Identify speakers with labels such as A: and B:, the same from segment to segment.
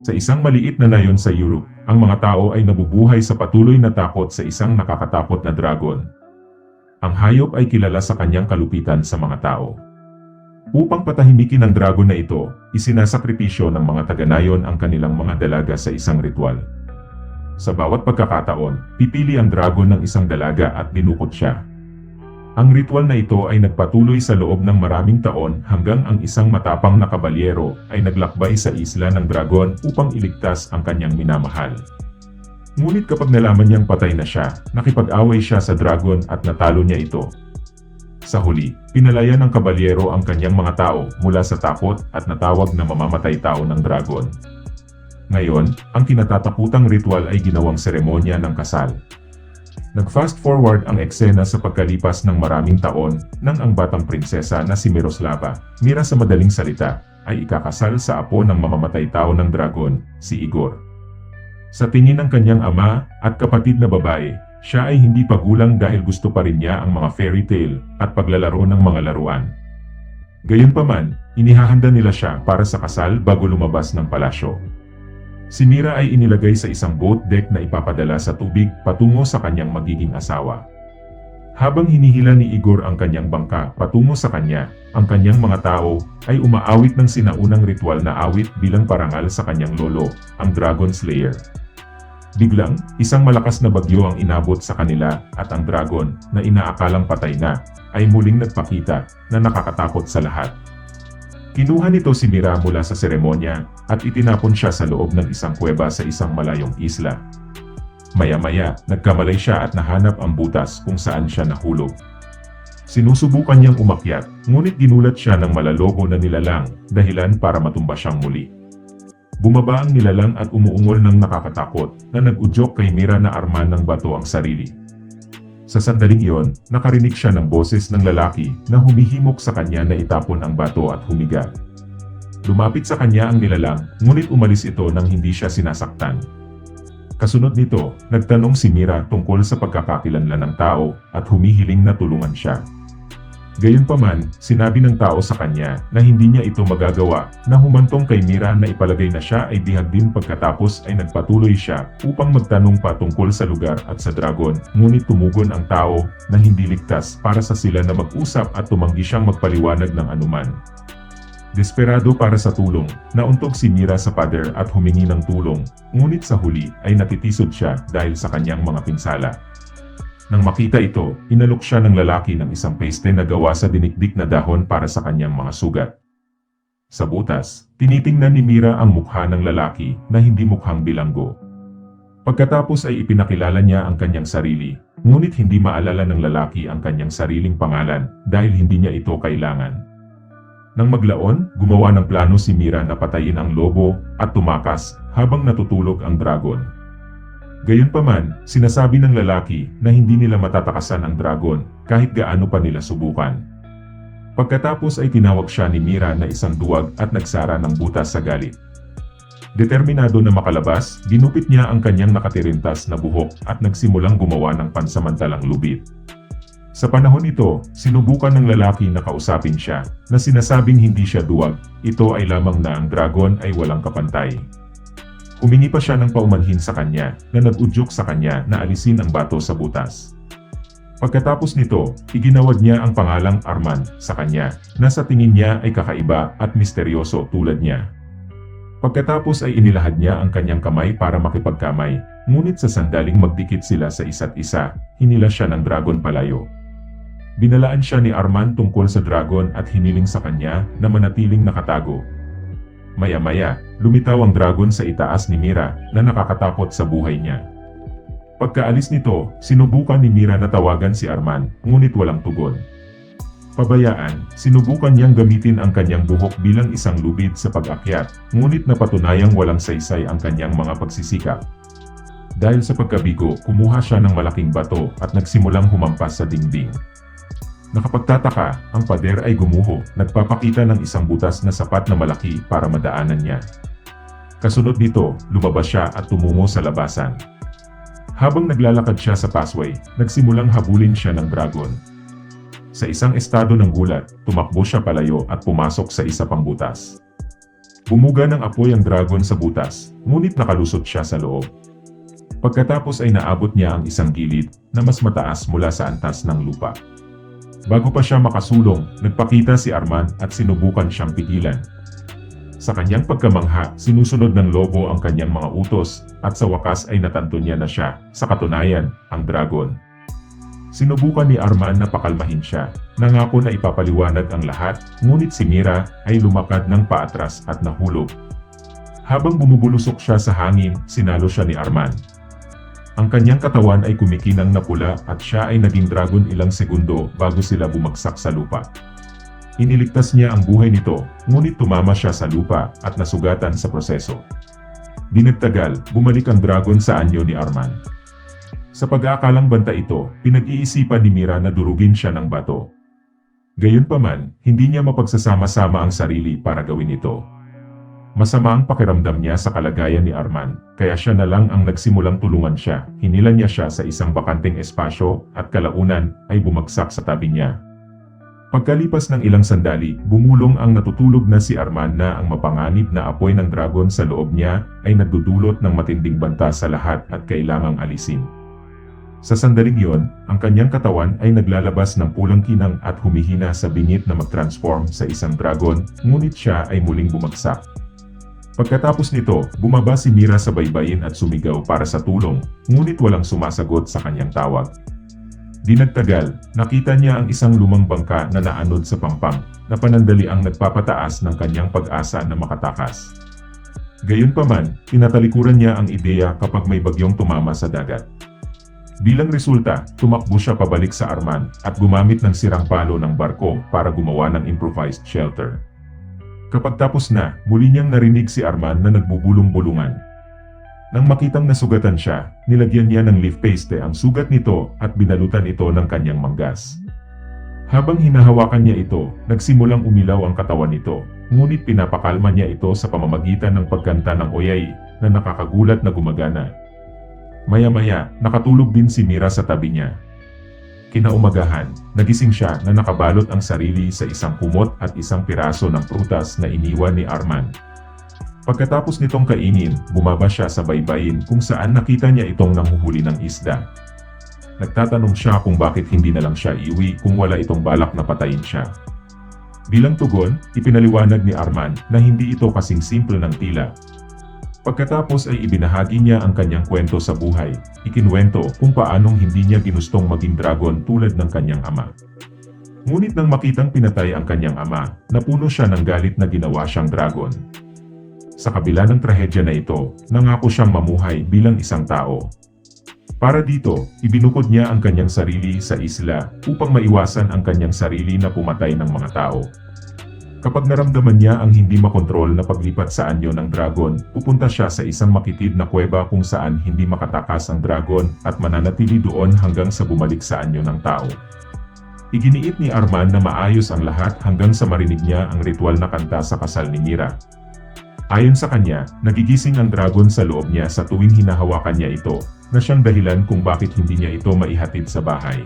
A: Sa isang maliit na nayon sa Europe, ang mga tao ay nabubuhay sa patuloy na takot sa isang nakakatakot na dragon. Ang hayop ay kilala sa kanyang kalupitan sa mga tao. Upang patahimikin ang dragon na ito, isinasakripisyo ng mga taga-nayon ang kanilang mga dalaga sa isang ritual. Sa bawat pagkakataon, pipili ang dragon ng isang dalaga at binukot siya. Ang ritual na ito ay nagpatuloy sa loob ng maraming taon hanggang ang isang matapang na kabalyero ay naglakbay sa isla ng dragon upang iligtas ang kanyang minamahal. Ngunit kapag nalaman niyang patay na siya, nakipag-away siya sa dragon at natalo niya ito. Sa huli, pinalaya ng kabalyero ang kanyang mga tao mula sa takot at natawag na mamamatay tao ng dragon. Ngayon, ang kinatataputang ritual ay ginawang seremonya ng kasal. Nag-fast forward ang eksena sa pagkalipas ng maraming taon nang ang batang prinsesa na si Miroslava, mira sa madaling salita, ay ikakasal sa apo ng mamamatay tao ng dragon, si Igor. Sa tingin ng kanyang ama at kapatid na babae, siya ay hindi pagulang dahil gusto pa rin niya ang mga fairy tale at paglalaro ng mga laruan. Gayunpaman, inihahanda nila siya para sa kasal bago lumabas ng palasyo. Si Mira ay inilagay sa isang boat deck na ipapadala sa tubig patungo sa kanyang magiging asawa. Habang hinihila ni Igor ang kanyang bangka patungo sa kanya, ang kanyang mga tao ay umaawit ng sinaunang ritual na awit bilang parangal sa kanyang lolo, ang Dragon Slayer. Biglang, isang malakas na bagyo ang inabot sa kanila at ang dragon, na inaakalang patay na, ay muling nagpakita na nakakatakot sa lahat. Kinuha nito si Mira mula sa seremonya at itinapon siya sa loob ng isang kuweba sa isang malayong isla. Maya-maya, nagkamalay siya at nahanap ang butas kung saan siya nahulog. Sinusubukan niyang umakyat, ngunit ginulat siya ng malalobo na nilalang, dahilan para matumba siyang muli. Bumaba ang nilalang at umuungol ng nakakatakot na nag-udyok kay Mira na arman ng bato ang sarili. Sa sandaling iyon, nakarinig siya ng boses ng lalaki na humihimok sa kanya na itapon ang bato at humiga. Lumapit sa kanya ang nilalang, ngunit umalis ito nang hindi siya sinasaktan. Kasunod nito, nagtanong si Mira tungkol sa pagkakakilanlan ng tao at humihiling na tulungan siya. Gayunpaman, sinabi ng tao sa kanya na hindi niya ito magagawa na humantong kay Mira na ipalagay na siya ay bihag din pagkatapos ay nagpatuloy siya upang magtanong pa tungkol sa lugar at sa dragon ngunit tumugon ang tao na hindi ligtas para sa sila na mag-usap at tumanggi siyang magpaliwanag ng anuman. Desperado para sa tulong, nauntog si Mira sa pader at humingi ng tulong, ngunit sa huli ay natitisod siya dahil sa kanyang mga pinsala. Nang makita ito, inalok siya ng lalaki ng isang paste na gawa sa dinikdik na dahon para sa kanyang mga sugat. Sa butas, tinitingnan ni Mira ang mukha ng lalaki na hindi mukhang bilanggo. Pagkatapos ay ipinakilala niya ang kanyang sarili, ngunit hindi maalala ng lalaki ang kanyang sariling pangalan dahil hindi niya ito kailangan. Nang maglaon, gumawa ng plano si Mira na patayin ang lobo at tumakas habang natutulog ang dragon. Gayunpaman, sinasabi ng lalaki na hindi nila matatakasan ang dragon kahit gaano pa nila subukan. Pagkatapos ay tinawag siya ni Mira na isang duwag at nagsara ng butas sa galit. Determinado na makalabas, ginupit niya ang kanyang nakatirintas na buhok at nagsimulang gumawa ng pansamantalang lubid. Sa panahon ito, sinubukan ng lalaki na kausapin siya na sinasabing hindi siya duwag, ito ay lamang na ang dragon ay walang kapantay. Humingi pa siya ng paumanhin sa kanya na nag-udyok sa kanya na alisin ang bato sa butas. Pagkatapos nito, iginawad niya ang pangalang Arman sa kanya na sa tingin niya ay kakaiba at misteryoso tulad niya. Pagkatapos ay inilahad niya ang kanyang kamay para makipagkamay, ngunit sa sandaling magdikit sila sa isa't isa, hinila siya ng dragon palayo. Binalaan siya ni Arman tungkol sa dragon at hiniling sa kanya na manatiling nakatago. Maya-maya, lumitaw ang dragon sa itaas ni Mira na nakakatakot sa buhay niya. Pagkaalis nito, sinubukan ni Mira na tawagan si Arman, ngunit walang tugon. Pabayaan, sinubukan niyang gamitin ang kanyang buhok bilang isang lubid sa pag-akyat, ngunit napatunayang walang saysay ang kanyang mga pagsisikap. Dahil sa pagkabigo, kumuha siya ng malaking bato at nagsimulang humampas sa dingding. Nakapagtataka, ang pader ay gumuho, nagpapakita ng isang butas na sapat na malaki para madaanan niya. Kasunod nito, lumabas siya at tumungo sa labasan. Habang naglalakad siya sa pathway, nagsimulang habulin siya ng dragon. Sa isang estado ng gulat, tumakbo siya palayo at pumasok sa isa pang butas. Bumuga ng apoy ang dragon sa butas, ngunit nakalusot siya sa loob. Pagkatapos ay naabot niya ang isang gilid na mas mataas mula sa antas ng lupa. Bago pa siya makasulong, nagpakita si Arman at sinubukan siyang pigilan. Sa kanyang pagkamangha, sinusunod ng lobo ang kanyang mga utos at sa wakas ay natanto niya na siya, sa katunayan, ang dragon. Sinubukan ni Arman na pakalmahin siya, nangako na ipapaliwanag ang lahat, ngunit si Mira ay lumakad ng paatras at nahulog. Habang bumubulusok siya sa hangin, sinalo siya ni Arman. Ang kanyang katawan ay kumikinang na pula at siya ay naging dragon ilang segundo bago sila bumagsak sa lupa. Iniligtas niya ang buhay nito, ngunit tumama siya sa lupa at nasugatan sa proseso. Di nagtagal, bumalik ang dragon sa anyo ni Arman. Sa pag-aakalang banta ito, pinag-iisipan ni Mira na durugin siya ng bato. Gayunpaman, hindi niya mapagsasama-sama ang sarili para gawin ito. Masama ang pakiramdam niya sa kalagayan ni Arman, kaya siya na lang ang nagsimulang tulungan siya. Hinila niya siya sa isang bakanteng espasyo at kalaunan ay bumagsak sa tabi niya. Pagkalipas ng ilang sandali, bumulong ang natutulog na si Arman na ang mapanganib na apoy ng dragon sa loob niya ay nagdudulot ng matinding banta sa lahat at kailangang alisin. Sa sandaling yon, ang kanyang katawan ay naglalabas ng pulang kinang at humihina sa bingit na mag-transform sa isang dragon, ngunit siya ay muling bumagsak. Pagkatapos nito, bumaba si Mira sa baybayin at sumigaw para sa tulong, ngunit walang sumasagot sa kanyang tawag. Di nagtagal, nakita niya ang isang lumang bangka na naanod sa pampang, na panandali ang nagpapataas ng kanyang pag-asa na makatakas. Gayunpaman, tinatalikuran niya ang ideya kapag may bagyong tumama sa dagat. Bilang resulta, tumakbo siya pabalik sa Arman at gumamit ng sirang palo ng barko para gumawa ng improvised shelter. Kapag tapos na, muli niyang narinig si Arman na nagbubulong-bulungan. Nang makitang nasugatan siya, nilagyan niya ng leaf paste ang sugat nito at binalutan ito ng kanyang manggas. Habang hinahawakan niya ito, nagsimulang umilaw ang katawan nito, ngunit pinapakalma niya ito sa pamamagitan ng pagkanta ng oyay na nakakagulat na gumagana. Maya-maya, nakatulog din si Mira sa tabi niya. Kinaumagahan, nagising siya na nakabalot ang sarili sa isang kumot at isang piraso ng prutas na iniwan ni Arman. Pagkatapos nitong kainin, bumaba siya sa baybayin kung saan nakita niya itong nanghuhuli ng isda. Nagtatanong siya kung bakit hindi na lang siya iwi kung wala itong balak na patayin siya. Bilang tugon, ipinaliwanag ni Arman na hindi ito kasing simple ng tila. Pagkatapos ay ibinahagi niya ang kanyang kwento sa buhay, ikinwento kung paanong hindi niya ginustong maging dragon tulad ng kanyang ama. Ngunit nang makitang pinatay ang kanyang ama, napuno siya ng galit na ginawa siyang dragon. Sa kabila ng trahedya na ito, nangako siyang mamuhay bilang isang tao. Para dito, ibinukod niya ang kanyang sarili sa isla upang maiwasan ang kanyang sarili na pumatay ng mga tao. Kapag naramdaman niya ang hindi makontrol na paglipat sa anyo ng dragon, pupunta siya sa isang makitid na kuweba kung saan hindi makatakas ang dragon at mananatili doon hanggang sa bumalik sa anyo ng tao. Iginiit ni Arman na maayos ang lahat hanggang sa marinig niya ang ritual na kanta sa kasal ni Mira. Ayon sa kanya, nagigising ang dragon sa loob niya sa tuwing hinahawakan niya ito, na siyang dahilan kung bakit hindi niya ito maihatid sa bahay.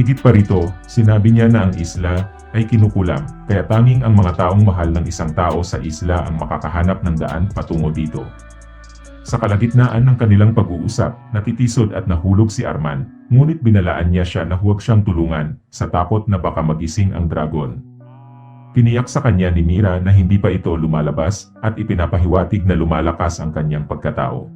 A: Higit pa rito, sinabi niya na ang isla ay kinukulam, kaya tanging ang mga taong mahal ng isang tao sa isla ang makakahanap ng daan patungo dito. Sa kalagitnaan ng kanilang pag-uusap, natitisod at nahulog si Arman, ngunit binalaan niya siya na huwag siyang tulungan, sa takot na baka magising ang dragon. Tiniyak sa kanya ni Mira na hindi pa ito lumalabas at ipinapahiwatig na lumalakas ang kanyang pagkatao.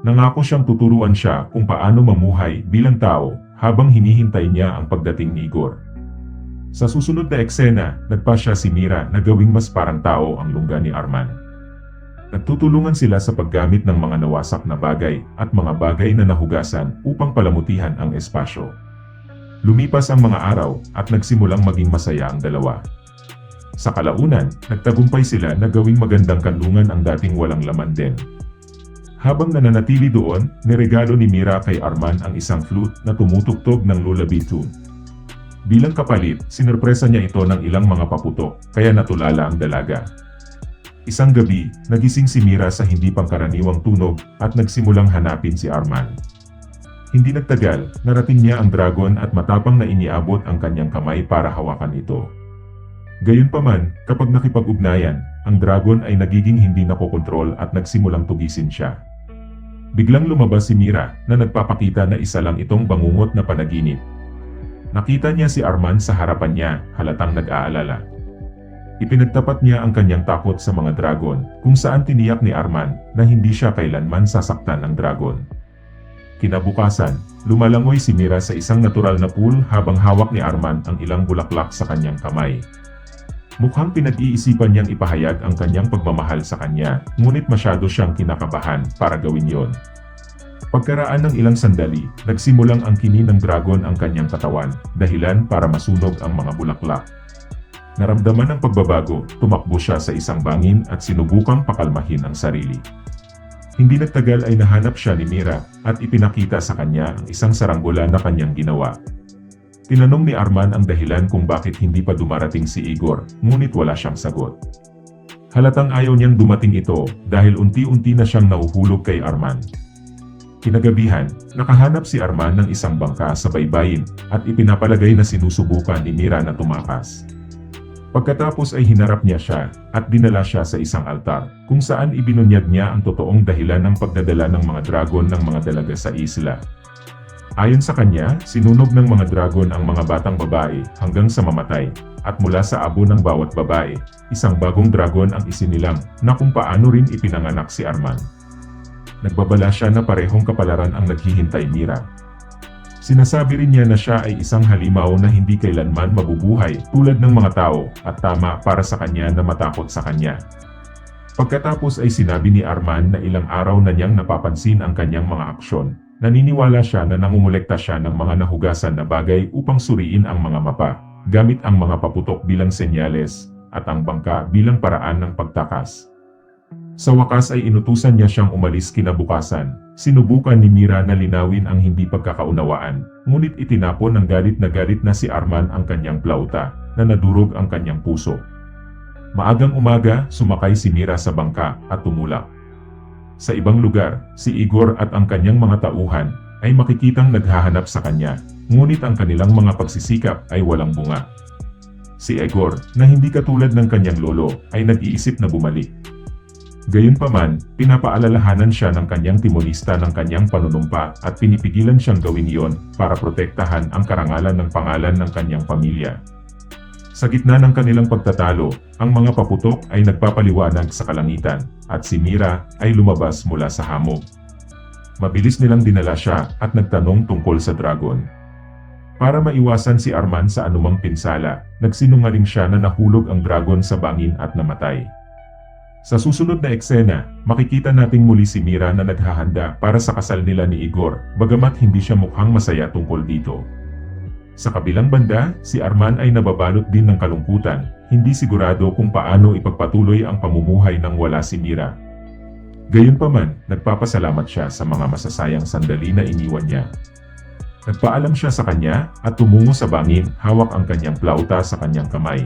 A: Nangako siyang tuturuan siya kung paano mamuhay bilang tao habang hinihintay niya ang pagdating ni Igor. Sa susunod na eksena, nagpa siya si Mira na gawing mas parang tao ang lungga ni Arman. Nagtutulungan sila sa paggamit ng mga nawasak na bagay at mga bagay na nahugasan upang palamutihan ang espasyo. Lumipas ang mga araw at nagsimulang maging masaya ang dalawa. Sa kalaunan, nagtagumpay sila na gawing magandang kanlungan ang dating walang laman din. Habang nananatili doon, niregalo ni Mira kay Arman ang isang flute na tumutugtog ng lullaby tune. Bilang kapalit, sinurpresa niya ito ng ilang mga paputok, kaya natulala ang dalaga. Isang gabi, nagising si Mira sa hindi pangkaraniwang tunog at nagsimulang hanapin si Arman. Hindi nagtagal, narating niya ang dragon at matapang na iniabot ang kanyang kamay para hawakan ito. Gayunpaman, kapag nakipag-ugnayan, ang dragon ay nagiging hindi nakokontrol at nagsimulang tugisin siya. Biglang lumabas si Mira na nagpapakita na isa lang itong bangungot na panaginip. Nakita niya si Arman sa harapan niya, halatang nag-aalala. Ipinagtapat niya ang kanyang takot sa mga dragon, kung saan tiniyak ni Arman na hindi siya kailanman sasaktan ng dragon. Kinabukasan, lumalangoy si Mira sa isang natural na pool habang hawak ni Arman ang ilang bulaklak sa kanyang kamay. Mukhang pinag-iisipan niyang ipahayag ang kanyang pagmamahal sa kanya, ngunit masyado siyang kinakabahan para gawin yon. Pagkaraan ng ilang sandali, nagsimulang ang kini ng dragon ang kanyang katawan, dahilan para masunog ang mga bulaklak. Naramdaman ng pagbabago, tumakbo siya sa isang bangin at sinubukang pakalmahin ang sarili. Hindi nagtagal ay nahanap siya ni Mira at ipinakita sa kanya ang isang saranggola na kanyang ginawa. Tinanong ni Arman ang dahilan kung bakit hindi pa dumarating si Igor, ngunit wala siyang sagot. Halatang ayaw niyang dumating ito dahil unti-unti na siyang nahuhulog kay Arman. Kinagabihan, nakahanap si Arman ng isang bangka sa baybayin at ipinapalagay na sinusubukan ni Mira na tumakas. Pagkatapos ay hinarap niya siya at dinala siya sa isang altar kung saan ibinunyag niya ang totoong dahilan ng pagdadala ng mga dragon ng mga dalaga sa isla. Ayon sa kanya, sinunog ng mga dragon ang mga batang babae hanggang sa mamatay at mula sa abo ng bawat babae, isang bagong dragon ang isinilang na kung paano rin ipinanganak si Arman. Nagbabala siya na parehong kapalaran ang naghihintay Mira. Sinasabi rin niya na siya ay isang halimaw na hindi kailanman mabubuhay tulad ng mga tao at tama para sa kanya na matakot sa kanya. Pagkatapos ay sinabi ni Arman na ilang araw na niyang napapansin ang kanyang mga aksyon. Naniniwala siya na nangungulekta siya ng mga nahugasan na bagay upang suriin ang mga mapa, gamit ang mga paputok bilang senyales, at ang bangka bilang paraan ng pagtakas. Sa wakas ay inutusan niya siyang umalis kinabukasan. Sinubukan ni Mira na linawin ang hindi pagkakaunawaan, ngunit itinapon ng galit na galit na si Arman ang kanyang plauta, na nadurog ang kanyang puso. Maagang umaga, sumakay si Mira sa bangka at tumulak. Sa ibang lugar, si Igor at ang kanyang mga tauhan ay makikitang naghahanap sa kanya, ngunit ang kanilang mga pagsisikap ay walang bunga. Si Igor, na hindi katulad ng kanyang lolo, ay nag-iisip na bumalik. Gayunpaman, pinapaalalahanan siya ng kanyang timonista ng kanyang panunumpa at pinipigilan siyang gawin iyon para protektahan ang karangalan ng pangalan ng kanyang pamilya. Sa gitna ng kanilang pagtatalo, ang mga paputok ay nagpapaliwanag sa kalangitan at si Mira ay lumabas mula sa hamog. Mabilis nilang dinala siya at nagtanong tungkol sa dragon. Para maiwasan si Arman sa anumang pinsala, nagsinungaling siya na nahulog ang dragon sa bangin at namatay. Sa susunod na eksena, makikita nating muli si Mira na naghahanda para sa kasal nila ni Igor, bagamat hindi siya mukhang masaya tungkol dito. Sa kabilang banda, si Arman ay nababalot din ng kalungkutan, hindi sigurado kung paano ipagpatuloy ang pamumuhay nang wala si Mira. Gayunpaman, nagpapasalamat siya sa mga masasayang sandali na iniwan niya. Nagpaalam siya sa kanya at tumungo sa bangin hawak ang kanyang plauta sa kanyang kamay.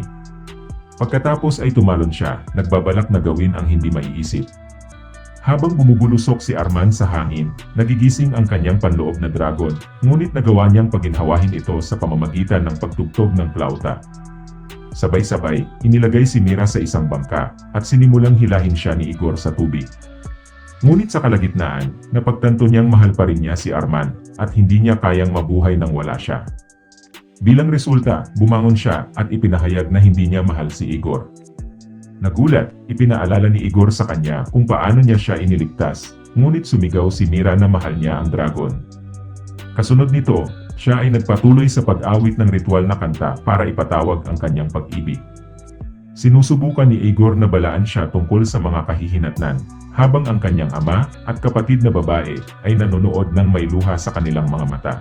A: Pagkatapos ay tumalon siya, nagbabalak na gawin ang hindi maiisip. Habang bumubulusok si Arman sa hangin, nagigising ang kanyang panloob na dragon, ngunit nagawa niyang paginhawahin ito sa pamamagitan ng pagtugtog ng plauta. Sabay-sabay, inilagay si Mira sa isang bangka, at sinimulang hilahin siya ni Igor sa tubig. Ngunit sa kalagitnaan, napagtanto niyang mahal pa rin niya si Arman, at hindi niya kayang mabuhay nang wala siya. Bilang resulta, bumangon siya at ipinahayag na hindi niya mahal si Igor. Nagulat, ipinaalala ni Igor sa kanya kung paano niya siya iniligtas, ngunit sumigaw si Mira na mahal niya ang dragon. Kasunod nito, siya ay nagpatuloy sa pag-awit ng ritual na kanta para ipatawag ang kanyang pag-ibig. Sinusubukan ni Igor na balaan siya tungkol sa mga kahihinatnan, habang ang kanyang ama at kapatid na babae ay nanonood ng may luha sa kanilang mga mata.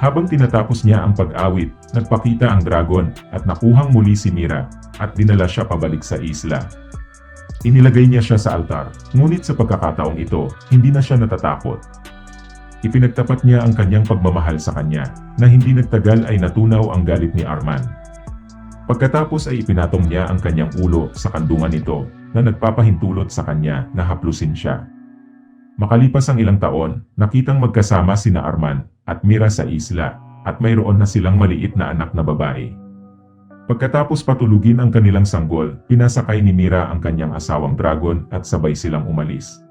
A: Habang tinatapos niya ang pag-awit, nagpakita ang dragon at nakuhang muli si Mira at dinala siya pabalik sa isla. Inilagay niya siya sa altar, ngunit sa pagkakataong ito, hindi na siya natatakot. Ipinagtapat niya ang kanyang pagmamahal sa kanya, na hindi nagtagal ay natunaw ang galit ni Arman. Pagkatapos ay ipinatong niya ang kanyang ulo sa kandungan nito, na nagpapahintulot sa kanya na haplusin siya. Makalipas ang ilang taon, nakitang magkasama sina Arman at Mira sa isla, at mayroon na silang maliit na anak na babae. Pagkatapos patulugin ang kanilang sanggol, pinasakay ni Mira ang kanyang asawang dragon at sabay silang umalis.